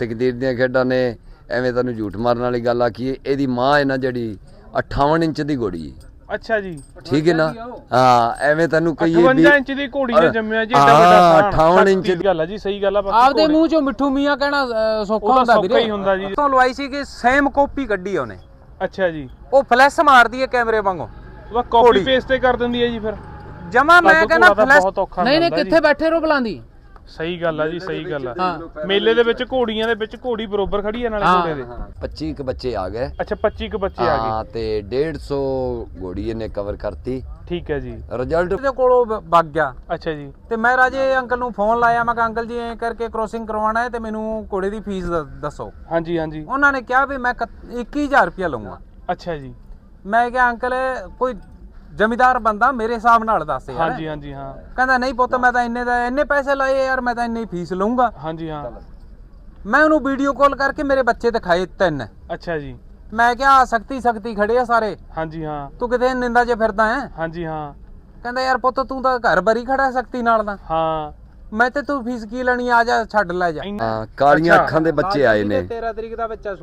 ਤਕਦੀਰ ਦੀਆਂ ਖੇਡਾਂ ਨੇ ਐਵੇਂ ਤੁਹਾਨੂੰ ਝੂਠ ਮਾਰਨ ਵਾਲੀ ਗੱਲ ਆਖੀ ਇਹਦੀ ਮਾਂ ਹੈ ਨਾ ਜਿਹੜੀ 58 ਇੰਚ ਦੀ ਘੋੜੀ ਹੈ। ਅੱਛਾ ਜੀ। ਠੀਕ ਹੈ ਨਾ? ਹਾਂ ਐਵੇਂ ਤੈਨੂੰ ਕਹੀਏ 58 ਇੰਚ ਦੀ ਘੋੜੀ ਨੇ ਜੰਮਿਆ ਜੀ ਏਡਾ ਹਾਂ, ਵੱਡਾ ਸਾਣ 58 ਇੰਚ ਦੀ ਗੱਲ ਆ ਜੀ ਸਹੀ ਗੱਲ ਆ ਆਪਦੇ ਮੂੰਹ ਚੋਂ ਮਿੱਠੂ ਮੀਆਂ ਕਹਿਣਾ ਸੌਖਾ ਹੁੰਦਾ ਸੌਖਾ ਵੀਰੇ। ਹੀ ਹੁੰਦਾ ਜੀ। ਤੋਂ ਲਵਾਈ ਸੀ ਕਿ ਸੇਮ ਕਾਪੀ ਕੱਢੀ ਆ ਉਹਨੇ। ਅੱਛਾ ਜੀ। ਉਹ ਫਲੈਸ਼ ਮਾਰਦੀ ਹੈ ਕੈਮਰੇ ਵਾਂਗੂ। ਉਹ ਕਾਪੀ ਪੇਸਟ ਤੇ ਕਰ ਦਿੰਦੀ ਹੈ ਜੀ ਫਿਰ। ਜਮਾ ਮੈਂ ਕਹਿੰਦਾ ਫਲੈਸ਼ ਨਹੀਂ ਨਹੀਂ ਕਿੱਥੇ ਬੈਠੇ ਰੋ ਬੁਲਾਉਂਦੀ। ਸਹੀ ਗੱਲ ਆ ਜੀ ਸਹੀ ਗੱਲ ਆ। ਹਾਂ। ਮੇਲੇ ਦੇ ਵਿੱਚ ਘੋੜੀਆਂ ਦੇ ਵਿੱਚ ਘੋੜੀ ਬਰੋਬਰ ਖੜੀ ਆ ਨਾਲੇ। ਘੋੜੇ ਦੇ। 25 ਕੁ ਬੱਚੇ ਆ ਗਏ। ਅੱਛਾ 25 ਕੁ ਬੱਚੇ ਆ ਹਾਂ ਤੇ 150 ਘੋੜੀ ਇਹਨੇ ਕਵਰ ਕਰਤੀ। ਗਏ ਠੀਕ ਹੈ ਜੀ। ਰਿਜ਼ਲਟ ਦੇ ਕੋਲੋਂ ਬ- ਵਗ ਗਿਆ। ਅੱਛਾ ਜੀ। ਤੇ ਮੈਂ ਰਾਜੇ ਅੰਕਲ ਨੂੰ ਫੋਨ ਲਾਇਆ ਮੈਂ ਕਿਹਾ ਅੰਕਲ ਜੀ ਐਂ ਕਰਕੇ ਕ੍ਰੋਸਿੰਗ ਕਰਵਾਉਣਾ ਹੈ ਤੇ ਮੈਨੂੰ ਘੋੜੇ ਦੀ ਫੀਸ ਦ- ਦੱਸੋ। ਹਾਂਜੀ ਹਾਂਜੀ। ਉਹਨਾਂ ਨੇ ਕਿਹਾ ਵੀ ਮੈਂ ਇਕੱਤ- 21000 ਰੁਪਇਆ ਲਵਾਂਗਾ ਅੱਛਾ ਜੀ। ਮੈਂ ਕਿਹਾ ਅੰਕਲ ਕੋਈ ਜ਼ਮੀਦਾਰ ਬੰਦਾ ਮੇਰੇ ਹਿਸਾਬ ਨਾਲ ਦੱਸ ਯਾਰ। ਹਾਂਜੀ ਹਾਂਜੀ ਹਾਂ। ਕਹਿੰਦਾ ਨਹੀਂ ਪੁੱਤ ਮੈਂ ਤਾਂ ਇੰਨੇ ਦਾ ਇੰਨੇ ਪੈਸੇ ਲਾਏ ਯਾਰ ਮੈਂ ਤਾਂ ਇੰਨੀ ਫੀਸ ਲਵਾਂਗਾ ਹਾਂਜੀ ਹਾਂ। ਮੈਂ ਉਹਨੂੰ ਵੀਡੀਓ ਕਾਲ ਕਰਕੇ ਮੇਰੇ ਬੱਚੇ ਦਿਖਾਏ ਤਿੰਨ। ਅੱਛਾ ਜੀ। ਮੈਂ ਕਿਹਾ ਸਕਤੀ ਸਕਤੀ ਖੜੇ ਆ ਸਾਰੇ। ਹਾਂਜੀ ਹਾਂ। ਤੂੰ ਕਿਤੇ ਨਿੰਦਾ 'ਚ ਫਿਰਦਾ ਹੈ? ਹਾਂਜੀ ਹਾਂ। ਕਹਿੰਦਾ ਯਾਰ ਪੁੱਤ ਤੂੰ ਤਾਂ ਘਰ ਬਰੀ ਖੜਾ ਸਕਤੀ ਨਾਲ ਦਾ ਹਾਂ। ਮੈਂ ਤੇ ਤੂੰ ਫੀਸ ਕੀ ਲੈਣੀ ਆ ਜਾ ਛੱਡ ਲੈ ਜਾ। ਹਾਂ ਕਾਲੀਆਂ। ਅੱਖਾਂ ਦੇ ਬੱਚੇ ਆਏ ਨੇ। 13 ਤਰੀਕ ਦਾ ਬੱਚਾ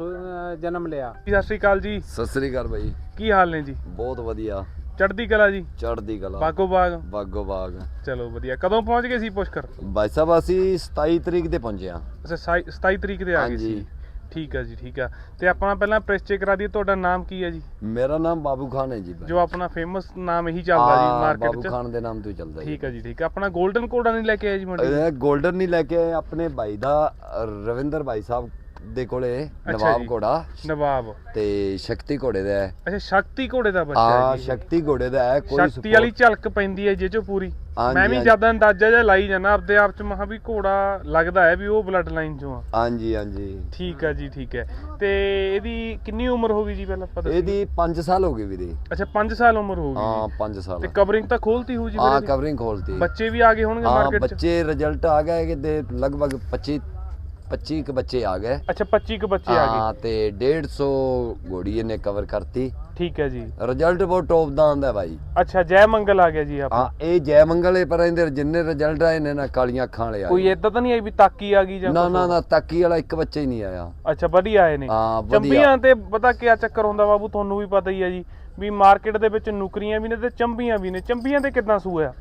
ਜਨਮ ਲਿਆ। ਸਤਿ ਸ਼੍ਰੀ ਅਕਾਲ ਜੀ। ਸਤਿ ਸ੍ਰੀ ਅਕਾਲ ਬਾਈ। ਕੀ ਹਾਲ ਨੇ ਜੀ? ਬਹੁਤ ਵਧੀਆ। ਚੜ੍ਹਦੀ ਕਲਾ ਜੀ? ਚੜ੍ਹਦੀ ਕਲਾ। ਬਾਗੋ ਬਾਗ? ਬਾਗੋ ਬਾਗ। ਚਲੋ ਵਧੀਆ। ਕਦੋਂ ਪਹੁੰਚ ਗਏ ਸੀ ਪੁਸ਼ਕਰ? ਬਾਈ ਸਾਹਿਬ ਅਸੀਂ 27 ਤਰੀਕ ਦੇ ਪਹੁੰਚੇ ਆ ਅੱਛਾ ਸਾਈ- 27 ਤਰੀਕ ਦੇ ਆ ਗਏ ਹਾਂਜੀ। ਸੀ ਠੀਕ ਆ ਜੀ ਠੀਕ ਆ। ਤੇ ਆਪਣਾ ਪਹਿਲਾਂ ਪ੍ਰਿਸਚੇ ਕਰਾ ਦਈਏ ਤੁਹਾਡਾ ਨਾਮ ਕੀ ਹੈ ਜੀ? ਮੇਰਾ ਨਾਮ ਬਾਬੂ ਖਾਨ ਹੈ ਜੀ। ਜੋ ਆਪਣਾ ਫੇਮਸ ਨਾਮ ਇਹੀ ਚੱਲਦਾ ਜੀ ਮਾਰਕੀਟ ਬਾਬੂ 'ਚ। ਖਾਨ ਦੇ ਨਾਮ ਤੋਂ ਹੀ ਚੱਲਦਾ ਜੀ। ਠੀਕ ਆ ਜੀ ਠੀਕ ਆ। ਆਪਣਾ 골ਡਨ ਕੋਡਾ ਨਹੀਂ ਲੈ ਕੇ ਆਏ ਜੀ ਮੰਡੀ ਇਹ 골ਡਨ ਨਹੀਂ ਲੈ ਕੇ ਆਏ ਆਪਣੇ ਭਾਈ ਦਾ ਰਵਿੰਦਰ ਭਾਈ ਸਾਹਿਬ ਦੇ ਕੋਲੇ ਨਵਾਬ ਜੀ। ਘੋੜਾ। ਨਵਾਬ। ਤੇ ਸ਼ਕਤੀ ਘੋੜੇ ਦਾ ਹੈ। ਅੱਛਾ ਸ਼ਕਤੀ ਘੋੜੇ ਦਾ ਬੱਚਾ ਆ ਹੈ ਜੀ। ਸ਼ਕਤੀ ਘੋੜੇ ਦਾ ਹੈ ਕੋਈ ਸ਼ਕਤੀ ਵਾਲੀ ਝਲਕ ਪੈਂਦੀ ਹੈ ਜੇ ਚੋਂ ਪੂਰੀ। ਹਾਂਜੀ, ਮੈਂ ਵੀ ਹਾਂਜੀ। ਜ਼ਿਆਦਾ ਅੰਦਾਜ਼ਾ ਜਿਹਾ ਲਾਈ ਜਾਣਾ ਆਪਦੇ ਆਪ ਚ ਮਹਾ ਵੀ ਘੋੜਾ ਲੱਗਦਾ ਹੈ ਵੀ ਉਹ ਬਲੱਡ ਲਾਈਨ ਚੋਂ ਆ। ਹਾਂਜੀ ਹਾਂਜੀ। ਠੀਕ ਆ ਜੀ ਠੀਕ ਹੈ। ਤੇ ਇਹਦੀ ਕਿੰਨੀ ਉਮਰ ਹੋ ਗਈ ਜੀ ਪਹਿਲਾਂ ਪਤਾ ਇਹਦੀ 5 ਸਾਲ ਹੋ ਗਏ ਵੀਰੇ। ਅੱਛਾ 5 ਸਾਲ ਉਮਰ ਹੋ ਹਾਂ ਗਈ 5 ਸਾਲ। ਤੇ ਕਵਰਿੰਗ ਤਾਂ ਖੋਲਤੀ ਹੋ ਜੀ ਫਿਰ ਹਾਂ ਇਹਦੀ? ਕਵਰਿੰਗ ਖੋਲਤੀ। ਬੱਚੇ ਵੀ ਆ ਗਏ ਹੋਣਗੇ ਹਾਂ ਮਾਰਕੀਟ ਚ? ਬੱਚੇ ਰਿਜ਼ਲਟ ਆ ਗਏ ਕਿ ਦੇ ਲਗਭਗ 25 25 ਕੁ ਬੱਚੇ ਆ ਗਏ। ਅੱਛਾ 25 ਕੁ ਬੱਚੇ ਆ ਹਾਂ ਗਏ ਤੇ 150 ਘੋੜੀ ਇਹਨੇ ਕਵਰ ਕਰਤੀ। ਠੀਕ ਹੈ ਜੀ। ਰਿਜ਼ਲਟ ਬਹੁਤ ਟੌਪ ਦਾ ਆਂਦਾ ਭਾਈ ਅੱਛਾ ਜੈ ਮੰਗਲ ਆ ਗਿਆ ਜੀ ਆਪ ਹਾਂ ਇਹ ਜੈ ਮੰਗਲੇ ਪਰ ਇਹਦੇ ਜਿੰਨੇ ਰਿਜ਼ਲਟ ਆਏ ਨੇ ਨਾ ਕਾਲੀਆਂ ਅੱਖਾਂ ਵਾਲੇ ਆਏ ਕੋਈ ਏਦਾਂ ਤਾਂ ਨਹੀਂ ਆਈ ਵੀ ਤਾਕੀ ਆ ਗਈ ਜਾਂ ਨਾ ਨਾ? ਨਾ ਤਾਕੀ ਵਾਲਾ ਇੱਕ ਬੱਚਾ ਹੀ ਨਹੀਂ ਆਇਆ। ਅੱਛਾ ਵਧੀਆ ਆਏ ਨੇ। ਹਾਂ ਵਧੀਆ। ਚੰਬੀਆਂ ਤੇ ਪਤਾ ਕੀ ਚੱਕਰ ਹੁੰਦਾ ਬਾਬੂ ਤੁਹਾਨੂੰ ਵੀ ਪਤਾ ਹੀ ਆ ਜੀ ਵੀ ਮਾਰਕੀਟ ਦੇ ਵਿੱਚ ਨੁਕਰੀਆਂ ਵੀ ਨੇ ਤੇ ਚੰਬੀਆਂ ਵੀ ਨੇ। ਚੰਬੀਆਂ ਤੇ ਕਿੱਦਾਂ ਸੂਆ?